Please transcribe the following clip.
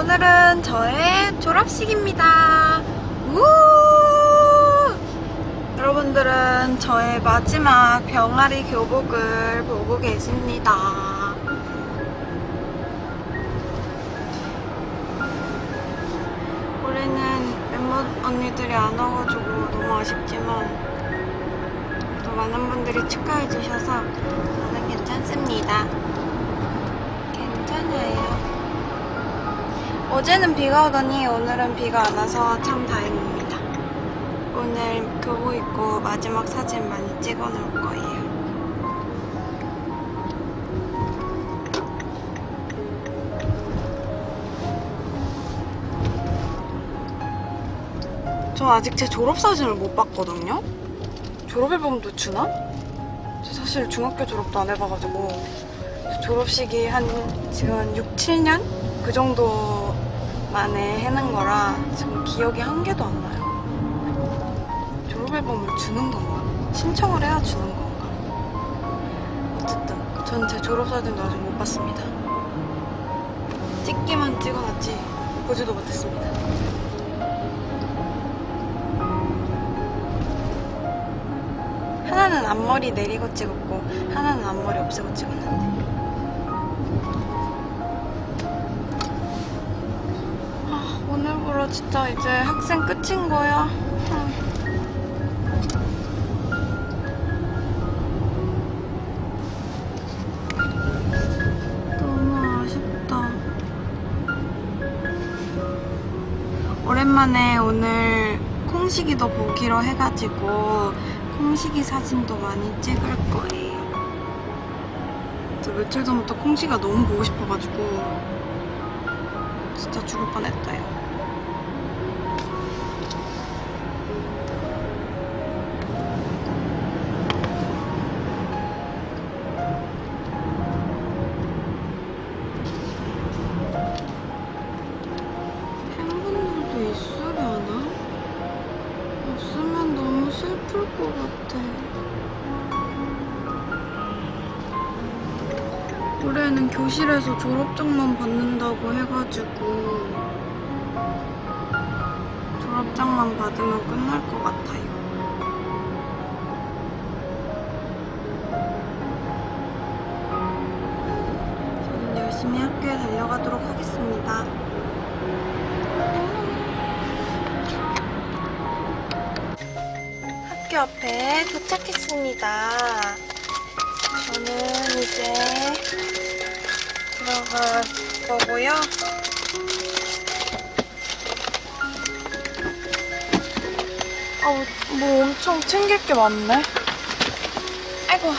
오늘은 저의 졸업식입니다. 우! 여러분들은 저의 마지막 병아리 교복을 보고 계십니다. 올해는 멤버 언니들이 안 와가지고 너무 아쉽지만 또 많은 분들이 축하해 주셔서 저는 괜찮습니다. 어제는 비가 오더니 오늘은 비가 안 와서 참 다행입니다. 오늘 교복 입고 마지막 사진 많이 찍어 놓을 거예요. 저 아직 제 졸업사진을 못 봤거든요? 졸업앨범도 주나? 저 사실 중학교 졸업도 안 해봐가지고 졸업식이 한 지금 한 6, 7년? 그 정도 만에 해는 거라 지금 기억이 한 개도 안 나요. 졸업앨범을 주는 건가? 신청을 해야 주는 건가? 어쨌든 전 제 졸업사진도 아직 못 봤습니다. 찍기만 찍어놨지 보지도 못했습니다. 하나는 앞머리 내리고 찍었고 하나는 앞머리 없애고 찍었는데 진짜 이제 학생 끝인 거야 아. 너무 아쉽다 오랜만에 오늘 콩식이도 보기로 해가지고 콩식이 사진도 많이 찍을 거예요. 저 며칠 전부터 콩식이가 너무 보고 싶어가지고 진짜 죽을 뻔했어요. 올해는 교실에서 졸업장만 받는다고 해가지고 졸업장만 받으면 끝날 것 같아요. 저는 열심히 학교에 달려가도록 하겠습니다. 학교 앞에 도착했습니다. 저는 이제 들어갈 거고요. 아우, 뭐 엄청 챙길 게 많네. 아이고.